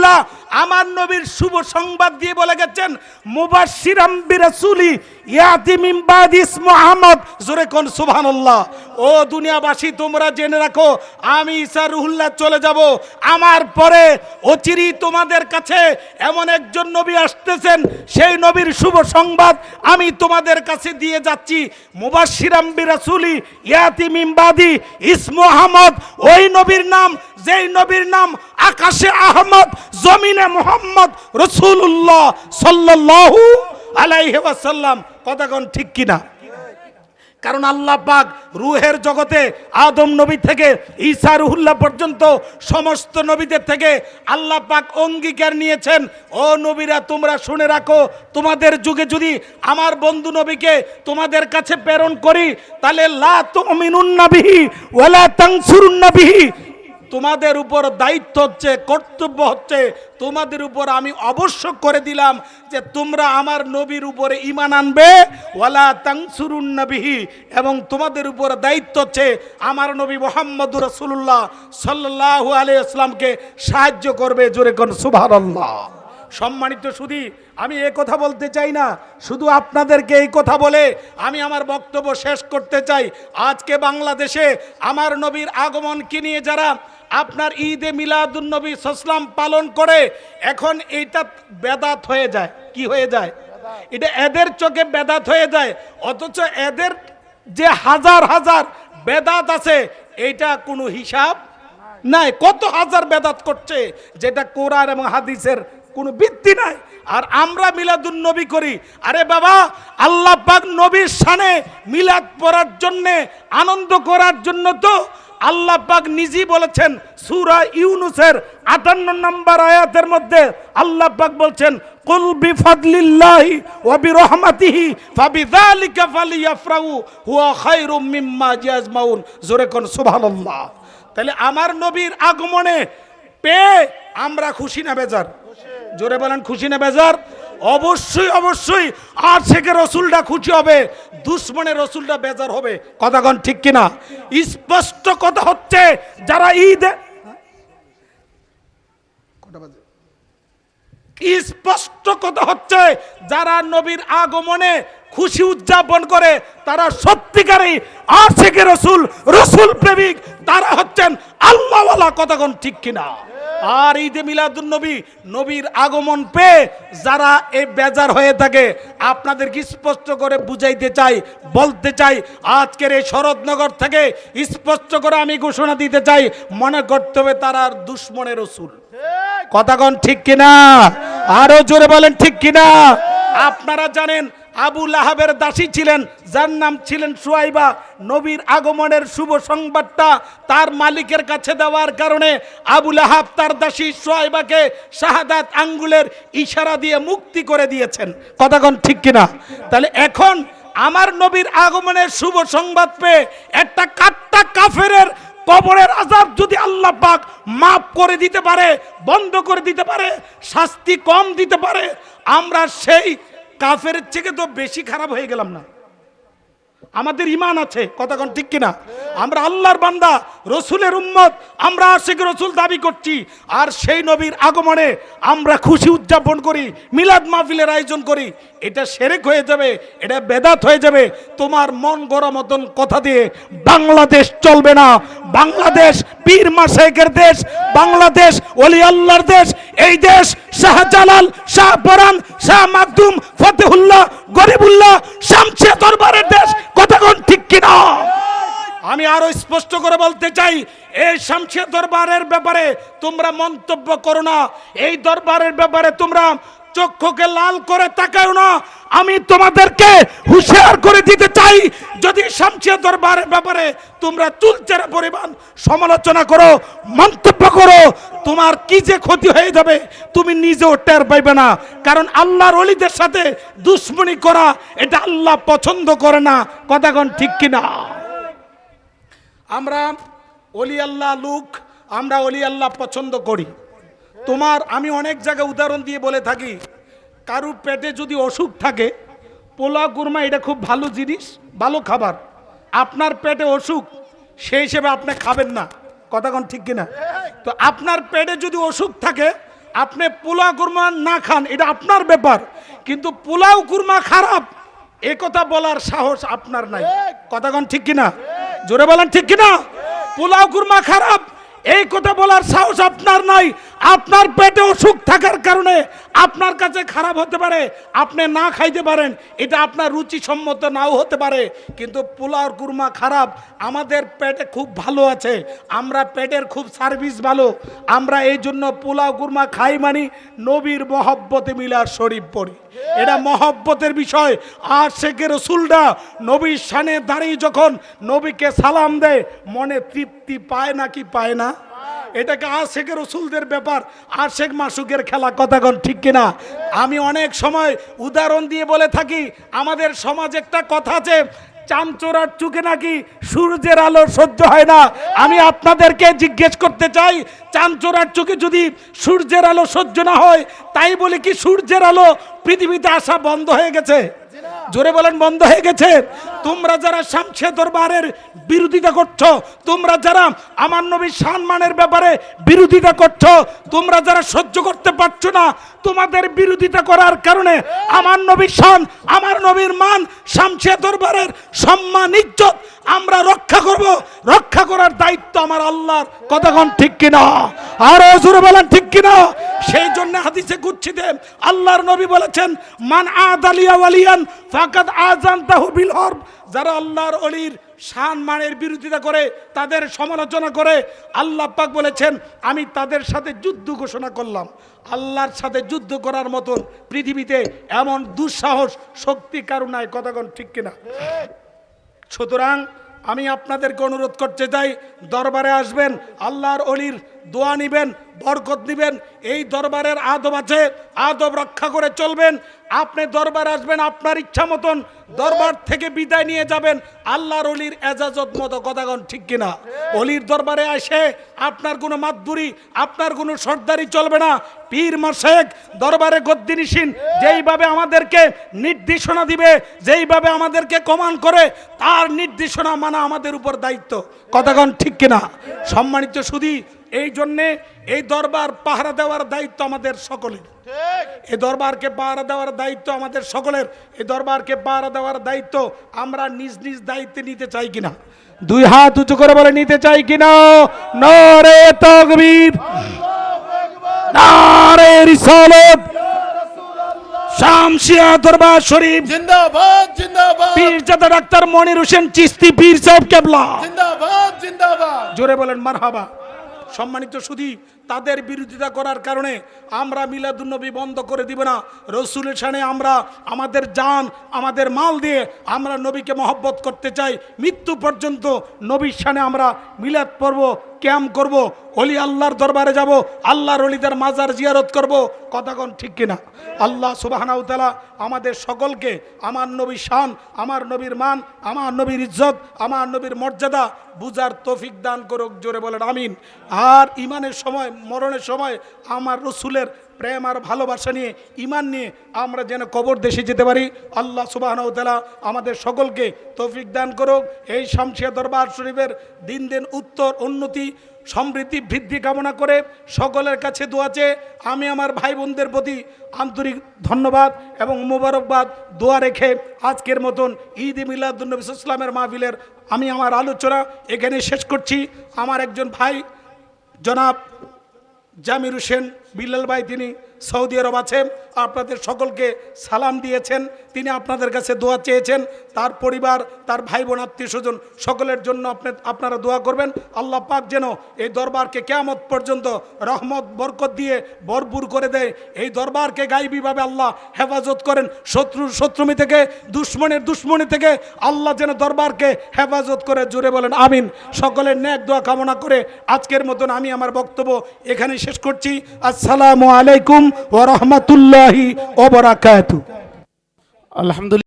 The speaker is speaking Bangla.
রুহুল্লাহ আমার নবীর শুভ সংবাদ দিয়ে বলে গেছেন, মুবাশশিরাম বিরাসুলি ইয়াতি বাদি ইসমু আহমদ। জোরে কোন সুবহানাল্লাহ। ও দুনিয়াবাসী, তোমরা জেনে রাখো, আমি ঈসা রুহুল্লাহ চলে যাব। আমার পরে অচিরি তোমাদের কাছে এমন একজন নবী আসতেছেন, সেই নবীর শুভ সংবাদ আমি তোমাদের কাছে দিয়ে যাচ্ছি। মুবাশশিরাম বিরাসুলি ইয়াতি মিন বাদি ইসমু আহমদ। ওই নবীর নাম, যেই নবীর নাম আকাশে আহমদ, জমিনে মোহাম্মদ রসুল্লাহ সাল্লাল্লাহু আলাইহি ওয়াসাল্লাম। কথাগণ ঠিক কিনা? কারণ আল্লাহ পাক রুহের জগতে আদম নবী থেকে ঈসা রুহুল্লাহ পর্যন্ত সমস্ত নবীদের থেকে আল্লাহ পাক অঙ্গীকার নিয়েছেন। ও নবীরা, তোমরা শুনে রাখো, তোমাদের যুগে যদি আমার বন্ধু নবীকে তোমাদের কাছে প্রেরণ করি, তাহলে লা তুমিনুন নাবিহি ওয়ালা নাবিহি তোমাদের উপর দায়িত্ব হচ্ছে, কর্তব্য হচ্ছে, তোমাদের উপর আমি অবশ্য করে দিলাম যে তোমরা আমার নবীর উপরে ইমান আনবে, ওয়ালা তাংসুরুন নবিহি, এবং তোমাদের উপর দায়িত্ব হচ্ছে আমার নবী মোহাম্মদ রসুল্লাহ সাল্লাহ আলিয়াকে সাহায্য করবে, জোরে কোন সুবহানাল্লাহ। সম্মানিত সুধী, আমি এ কথা বলতে চাই না, শুধু আপনাদেরকে এই কথা বলে আমি আমার বক্তব্য শেষ করতে চাই। আজকে বাংলাদেশে আমার নবীর আগমনকে নিয়ে যারা আপনার ঈদে মিলাদুন নবী সসলাম পালন করে, এখন এইটা বেদাত হয়ে যায়। কি হয়ে যায়? এটা এদের চোখে বেদাত হয়ে যায়, অথচ এদের যে হাজার হাজার বেদাত আছে, এইটা কোনো হিসাব নাই। কত হাজার বেদাত করছে, যেটা কোরআন এবং হাদিসের কোনো ভিত্তি নাই। আর আমরা মিলাদুন নবী করি। আরে বাবা, আল্লাহ পাক নবীর শানে মিলাদ পড়ার জন্যে, আনন্দ করার জন্য তো আল্লাহ পাক নিজেই বলেছেন, সূরা ইউনুসের আটান্ন নম্বর আয়াতের মধ্যে আল্লাহ পাক বলছেন, কুল বিফাদলিল্লাহি ওয়া বিরহমাতিহি ফাবিযালিকা ফালিয়াফরাহু, হুয়া খায়রুম মিম্মা ইয়াজমাউন। জোরে কোন সুবহানাল্লাহ। তাহলে আমার নবীর আগমনে পেয়ে আমরা খুশি না বেজার? জোরে বলেন, খুশি না বেজার? অবশ্যই অবশ্যই আর থেকে রসুলটা খুশি হবে, দুশ্মনের রসুলটা বেজার হবে। কথাগণ ঠিক কিনা? স্পষ্ট কথা হচ্ছে, যারা ঈদ কটা স্পষ্ট কথা হচ্ছে, যারা নবীর আগমনে খুশি উদযাপন করে, তারা সত্যিকারই আশেকে রসুল রসুল প্রেমিক, তারা হচ্ছেন আল্লাহওয়ালা। কথাগণ ঠিক কিনা? আর ঈদে মিলাদুন নবী, নবীর আগমন পেয়ে যারা এই বেজার হয়ে থাকে, আপনাদেরকে স্পষ্ট করে বুঝাইতে চাই, বলতে চাই, আজকের এই শরৎনগর থেকে স্পষ্ট করে আমি ঘোষণা দিতে চাই, মনে করতে হবে তারা দুশ্মনের রসুল। কথাগণ ঠিক কিনা? আরও জোরে বলেন ঠিক কিনা? আপনারা জানেন, আবু লাহাবের দাসী ছিলেন যার নাম ছিলেন সুয়াইবা, নবীর আগমনের শুভ সংবাদটা তার মালিকের কাছে দেওয়ার কারণে আবুল লাহাব তার দাসী সুয়াইবাকে শাহাদাত আঙ্গুলের ইশারা দিয়ে মুক্তি করে দিয়েছেন। কথাগণ ঠিক কিনা? তাহলে এখন আমার নবীর আগমনের শুভ সংবাদ পেয়ে একটা কাট্টা কাফেরের কবরের আজাব যদি আল্লাহ পাক মাফ করে দিতে পারে, বন্ধ করে দিতে পারে, শাস্তি কম দিতে পারে, আমরা সেই কাফের থেকে তো বেশি খারাপ হয়ে গেলাম না। আমাদের ইমান আছে। কথা কোন ঠিক কিনা? আমরা আল্লাহর বান্দা, রসুলের উম্মত, আমরা আশেখ রসুল দাবি করছি। আর সেই নবীর আগমনে আমরা খুশি উদযাপন করি, মিলাদ মাহফিলের আয়োজন করি। এটা সেরেক হয়ে যাবে, এটা বেদাত হয়ে যাবে। তোমার মন গড়া মতন কথা দিয়ে বাংলাদেশ চলবে না। বাংলাদেশ পীর মাসেকের দেশ, বাংলাদেশ অলি আল্লাহর দেশ, এই দেশ শাহজালাল, শাহ পরান শাহ মাকদুম, ফতেহুল্লাহ, গরিবুল্লাহ, শামসিয়া দরবারের দেশ কথাক্ষণ ঠিক কিনা? আমি আরও স্পষ্ট করে বলতে চাই, এই শামসিয়া দরবারের ব্যাপারে তোমরা মন্তব্য করো না। এই দরবারের ব্যাপারে তোমরা চক্ষুকে লাল করে তাকাও না। আমি তোমাদেরকে হুঁশিয়ার করে দিতে চাই, যদি শামসিয়া দরবারের ব্যাপারে তোমরা তুলচেরা পরিমাণ সমালোচনা করো, মন্তব্য করো, তোমার কি যে ক্ষতি হয়ে যাবে, তুমি নিজেও টের পাইবে না। কারণ আল্লাহর অলিদের সাথে দুশ্মনী করা, এটা আল্লাহ পছন্দ করে না। কথাগণ ঠিক কিনা? আমরা অলি আল্লাহ লুক আমরা অলি আল্লাহ পছন্দ করি। তোমার আমি অনেক জায়গায় উদাহরণ দিয়ে বলে থাকি কারুর পেটে যদি অসুখ থাকে পোলা কুরমা এটা খুব ভালো জিনিস ভালো খাবার। আপনার পেটে অসুখ সেই হিসেবে আপনি খাবেন না। কথাক্ষণ ঠিক কিনা? তো আপনার পেটে যদি অসুখ থাকে আপনি পোলাও কুরমা না খান এটা আপনার ব্যাপার। কিন্তু পোলাও কুরমা খারাপ এ কথা বলার সাহস আপনার নাই। কথা কোন ঠিক কিনা? জোরে বলেন ঠিক কিনা? পোলাও কুরমা খারাপ। এই কথা বলার সাহস আপনার নাই। আপনার পেটে অসুখ থাকার কারণে আপনার কাছে খারাপ হতে পারে, আপনি না খাইতে পারেন, এটা আপনার রুচি সম্মত নাও হতে পারে, কিন্তু পোলাও কুরমা খারাপ, আমাদের পেটে খুব ভালো আছে, আমরা পেটের খুব সার্ভিস ভালো, আমরা এই জন্য পোলাও কুরমা খাই মানি, নবীর মহব্বতে মিলার শরীফ পড়ি। এটা মহব্বতের বিষয়, আর শেখে রসুলরা নবীর সানে দাঁড়িয়ে যখন নবীকে সালাম দেয়, মনে তৃপ্তি পায় নাকি পায় না? এটাকে আশেখের রসুলদের ব্যাপার, আশেখ মাসুকের খেলা কথাগণ ঠিক কিনা? আমি অনেক সময় উদাহরণ দিয়ে বলে থাকি, আমাদের সমাজ একটা কথা আছে চামচোরার চুকে নাকি সূর্যের আলো সহ্য হয় না। আমি আপনাদেরকে জিজ্ঞেস করতে চাই চামচোরার চুকে যদি সূর্যের আলো সহ্য না হয়, তাই বলে কি সূর্যের আলো পৃথিবীতে আসা বন্ধ হয়ে গেছে? জোরে বলেন, বন্ধ হয়ে গেছে। তোমরা যারা শামছে দরবারের বিরোধিতা করছ, তোমরা যারা আমার নবীর সম্মানের ব্যাপারে বিরোধিতা করছ, তোমরা যারা সহ্য করতে পারছ না, তোমাদের বিরোধিতা করার কারণে আমার নবীর শান, আমার নবীর মান শামছে দরবারের সম্মান, ইজ্জত আমরা রক্ষা করব। রক্ষা করার দায়িত্ব আমার আল্লাহর। কতক্ষণ ঠিক কিনা? আর জোরে বলেন, ঠিক কিনা? সেই জন্য হাদিসে গুচ্ছিতে আল্লাহর নবী বলেছেন, মান আদালিয়া ওয়ালিয়ান ফাকাদ আজান তাহু বিল হরব। যারা আল্লাহর অলির শান, মানের বিরোধিতা করে, তাদের সমালোচনা করে, আল্লাহ পাক বলেছেন, আমি তাদের সাথে যুদ্ধ ঘোষণা করলাম। আল্লাহর সাথে যুদ্ধ করার মতন পৃথিবীতে এমন দুঃসাহস, শক্তি কারুনায় কথাগণ ঠিক কিনা? সুতরাং আমি আপনাদেরকে অনুরোধ করতে চাই দরবারে আসবেন আল্লাহর অলির দোয়া নিবেন, বরকত নিবেন, এই দরবারের আদব আছে, আদব রক্ষা করে চলবেন। আপনি দরবারে আসবেন আপনার ইচ্ছা মতন, দরবার থেকে বিদায় নিয়ে যাবেন, আল্লাহর অলির এজাজত মতো কথাগণ ঠিক কিনা? অলির দরবারে আসে, আপনার কোনো মাতবুরি, আপনার কোনো সর্দারি চলবে না। পীর মাসেক, দরবারে গদ্দিনিসীন যেইভাবে আমাদেরকে নির্দেশনা দিবে, যেইভাবে আমাদেরকে কমান করে, তার নির্দেশনা মানা আমাদের উপর দায়িত্ব। কথাগণ ঠিক কিনা? সম্মানিত সুদী এই জন্যে এই দরবার পাহারা দেওয়ার দায়িত্ব আমাদের সকলের। এই দরবারকে পাহারা দেওয়ার দায়িত্ব আমাদের সকলের। এই দরবারকে পাহারা দেওয়ার দায়িত্ব আমরা নিজ নিজ দায়িত্বে নিতে চাই কিনা? দুই হাত উঁচু করে বলে নিতে চাই কিনা? নরে তকবীর। নারে রিসালত। শামসিয়া দরবার শরীফ। জিন্দাবাদ জিন্দাবাদ। পীরজাদা ডাক্তার মনির হোসেন চিস্তি পীর সাহেব কেবলা। জিন্দাবাদ জিন্দাবাদ। জোরে বলেন মারহাবা। সম্মানিত সুধী, তাদের বিরোধিতা করার কারণে আমরা মিলাদুন্নবী বন্ধ করে দিব না। রসুলের সানে আমরা আমাদের যান আমাদের মাল দিয়ে আমরা নবীকে মহব্বত করতে চাই। মৃত্যু পর্যন্ত নবীর সানে আমরা মিলাদ পড়ব। ক্যাম্প করব, অলি আল্লাহর দরবারে যাব, আল্লাহর অলিদের মাজার জিয়ারত করব। কথাগণ ঠিক কিনা? আল্লাহ সুবাহানাউতালা আমাদের সকলকে আমার নবীর শান, আমার নবীর মান, আমার নবীর ইজ্জত, আমার নবীর মর্যাদা বুজার তৌফিক দান করুক, জোরে বলেন আমিন। আর ইমানের সময়, মরণের সময় আমার রসুলের প্রেম আর ভালোবাসা নিয়ে ইমান নিয়ে আমরা যেন কবর দেশে যেতে পারি। আল্লাহ সুবাহনতালা আমাদের সকলকে তৌফিক দান করুক। এই শামসিয়া দরবার শরীফের দিন দিন উত্তর, উন্নতি, সমৃদ্ধি, বৃদ্ধি কামনা করে সকলের কাছে দোয়াচে আমি আমার ভাই বোনদের প্রতি আন্তরিক ধন্যবাদ এবং মোবারকবাদ দোয়া রেখে আজকের মতন ঈদ মিলাদুলনবী ইসলামের মাহফিলের আমি আমার আলোচনা এখানে শেষ করছি। আমার একজন ভাই জনাব জামির হোসেন বিল্লাল ভাই, তিনি সৌদি আরব আছেন, আপনাদের সকলকে সালাম দিয়েছেন, তিনি আপনাদের কাছে দোয়া চেয়েছেন, তার পরিবার, তার ভাই বোন আত্মীয় স্বজন সকলের জন্য আপনি আপনারা দোয়া করবেন। আল্লাহ পাক যেন এই দরবারকে কেয়ামত পর্যন্ত রহমত, বরকত দিয়ে ভরপুর করে দেয়। এই দরবারকে গাইবীভাবে আল্লাহ হেফাজত করেন। শত্রুর শত্রুমি থেকে, দুশ্মনের দুশ্মনী থেকে আল্লাহ যেন দরবারকে হেফাজত করে জুড়ে বলেন, আমিন। সকলের ন্যাক দোয়া কামনা করে আজকের মতন আমি আমার বক্তব্য এখানে শেষ করছি। আসসালামু আলাইকুম ও রহমতুল্লাহি ওবরাকাতু আলহামদুলিল্লাহ।